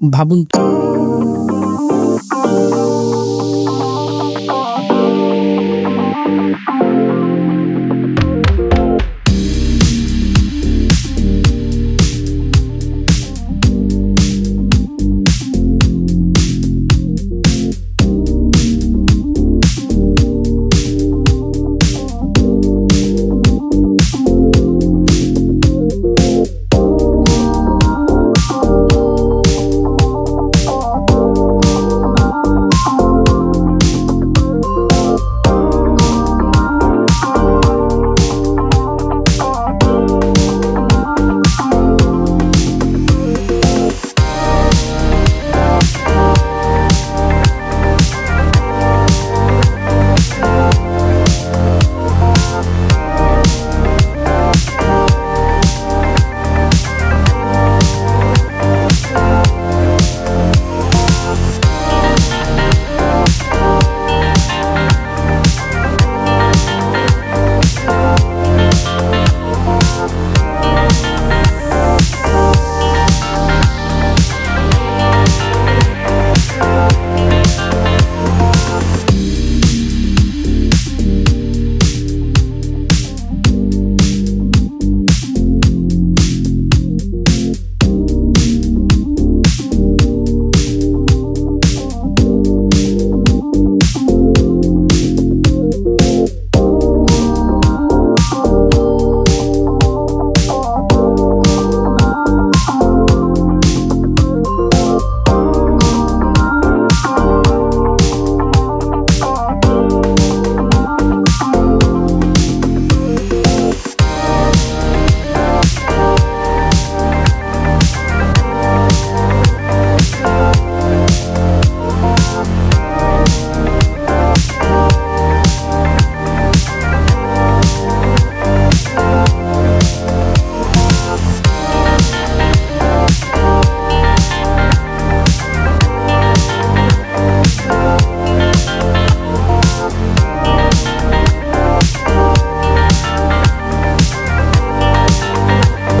ভাবুন তো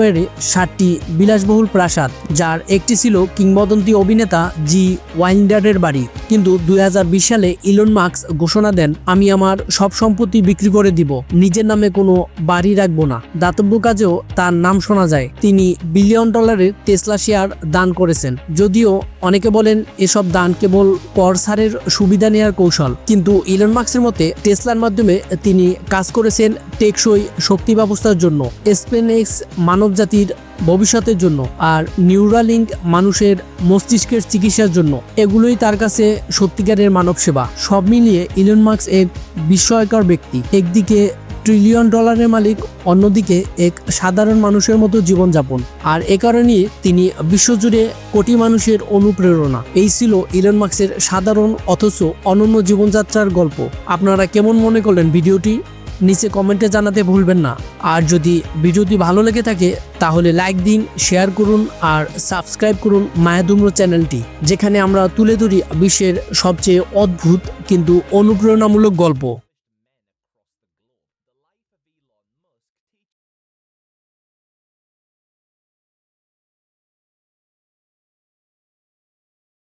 এর সাতটি বিলাসবহুল প্রাসাদ যার একটি ছিল কিংবদন্তি অভিনেতা জি ওয়াইন্ডারের বাড়ি। কিন্তু দু হাজার বিশ সালে ইলন মার্কস ঘোষণা দেন, আমি আমার সব সম্পত্তি বিক্রি করে দিব, নিজের নামে কোনো বাড়ি রাখব না। দাতব্য কাজেও তার নাম শোনা যায়। তিনি বিলিয়ন ডলারের টেসলা শেয়ার দান করেছেন। যদিও অনেকে বলেন, এসব দান কেবল কর ছাড়ের সুবিধা নেওয়ার কৌশল। কিন্তু ইলন মার্কসের মতে টেসলার মাধ্যমে তিনি কাজ করেছেন টেকসই শক্তি ব্যবস্থার জন্য। স্পেনেক্স মানব জাতির ভবিষ্যতের জন্য আর নিউরালিঙ্ক মানুষের মস্তিষ্কের চিকিৎসার জন্য। এগুলোই তার কাছে সত্যিকারের মানব সেবা সব মিলিয়ে ইলন মার্কস এক বিস্ময়কর ব্যক্তি। একদিকে ট্রিলিয়ন ডলারের মালিক, অন্যদিকে এক সাধারণ মানুষের মতো জীবনযাপন। আর এ কারণেই তিনি বিশ্বজুড়ে কোটি মানুষের অনুপ্রেরণা। এই ছিল ইলন মার্কসের সাধারণ অথচ অনন্য জীবনযাত্রার গল্প। আপনারা কেমন মনে করলেন ভিডিওটি? নিচে কমেন্টে জানাতে ভুলবেন না। আর যদি ভিডিওটি ভালো লেগে থাকে, তাহলে লাইক দিন, শেয়ার করুন আর সাবস্ক্রাইব করুন মায়াদুম্র চ্যানেলটি, যেখানে আমরা তুলে ধরি বিশ্বের সবচেয়ে অদ্ভুত কিন্তু অনুপ্রেরণামূলক গল্প।